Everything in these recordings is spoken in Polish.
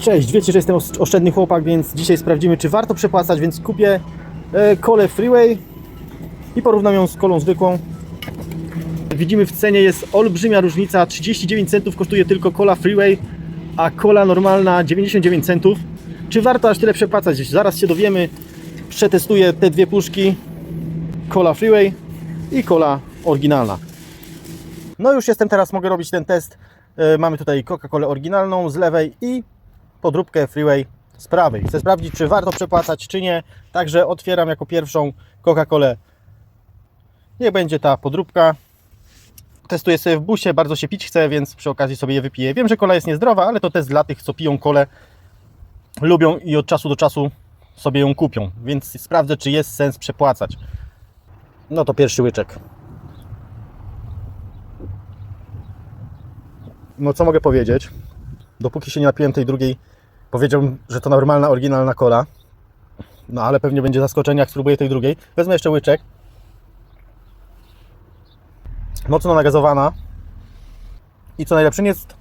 Cześć, wiecie, że jestem os- oszczędny chłopak, więc dzisiaj sprawdzimy, czy warto przepłacać, więc kupię e, kolę Freeway i porównam ją z kolą zwykłą. Widzimy w cenie jest olbrzymia różnica, 39 centów kosztuje tylko kola Freeway, a kola normalna 99 centów. Czy warto aż tyle przepłacać? Zaraz się dowiemy. Przetestuję te dwie puszki, kola Freeway i kola oryginalna. No już jestem teraz, mogę robić ten test. E, Mamy tutaj Coca-Colę oryginalną z lewej i podróbkę Freeway z prawej. Chcę sprawdzić, czy warto przepłacać, czy nie. Także otwieram jako pierwszą Coca-Colę. Niech będzie ta podróbka. Testuję sobie w busie, bardzo się pić chce, więc przy okazji sobie je wypiję. Wiem, że kola jest niezdrowa, ale to test dla tych, co piją kolę, lubią i od czasu do czasu sobie ją kupią. Więc sprawdzę, czy jest sens przepłacać. No to pierwszy łyczek. No co mogę powiedzieć? Dopóki się nie napiłem tej drugiej, powiedziałbym, że to normalna, oryginalna kola. No ale pewnie będzie zaskoczenie, jak spróbuję tej drugiej. Wezmę jeszcze łyczek. Mocno nagazowana. I co najlepsze, nie jest,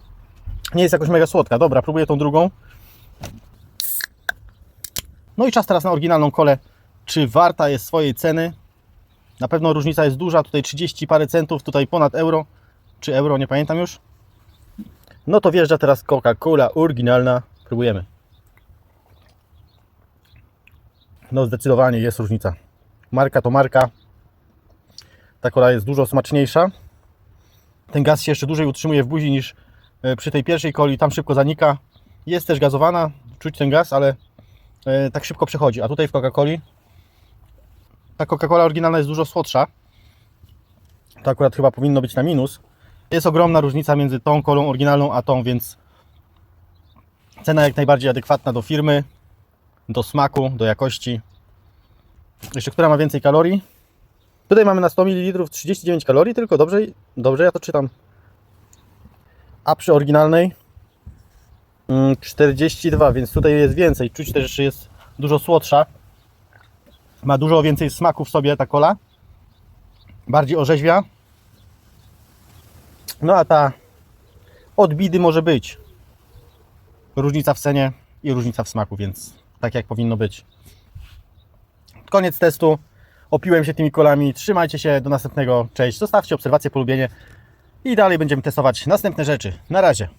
nie jest jakoś mega słodka. Dobra, próbuję tą drugą. No i czas teraz na oryginalną kolę. Czy warta jest swojej ceny? Na pewno różnica jest duża. Tutaj 30 parę centów, tutaj ponad euro. Czy euro, nie pamiętam już. No to wjeżdża teraz Coca-Cola oryginalna. Próbujemy. No zdecydowanie jest różnica. Marka to marka. Ta kola jest dużo smaczniejsza. Ten gaz się jeszcze dłużej utrzymuje w buzi niż e, przy tej pierwszej coli. Tam szybko zanika. Jest też gazowana. Czuć ten gaz, ale e, tak szybko przechodzi. A tutaj w Coca-Coli ta Coca-Cola oryginalna jest dużo słodsza. To akurat chyba powinno być na minus. Jest ogromna różnica między tą kolą oryginalną a tą, więc cena jak najbardziej adekwatna do firmy, do smaku, do jakości. Jeszcze która ma więcej kalorii? Tutaj mamy na 100 ml 39 kalorii, tylko dobrze, dobrze ja to czytam. A przy oryginalnej mm, 42, więc tutaj jest więcej. Czuć też, że jest dużo słodsza. Ma dużo więcej smaku w sobie ta kola. Bardziej orzeźwia. No a ta od bidy może być. Różnica w cenie i różnica w smaku, więc tak jak powinno być. Koniec testu. Opiłem się tymi kolami. Trzymajcie się do następnego. Cześć. Zostawcie obserwację, polubienie i dalej będziemy testować następne rzeczy. Na razie.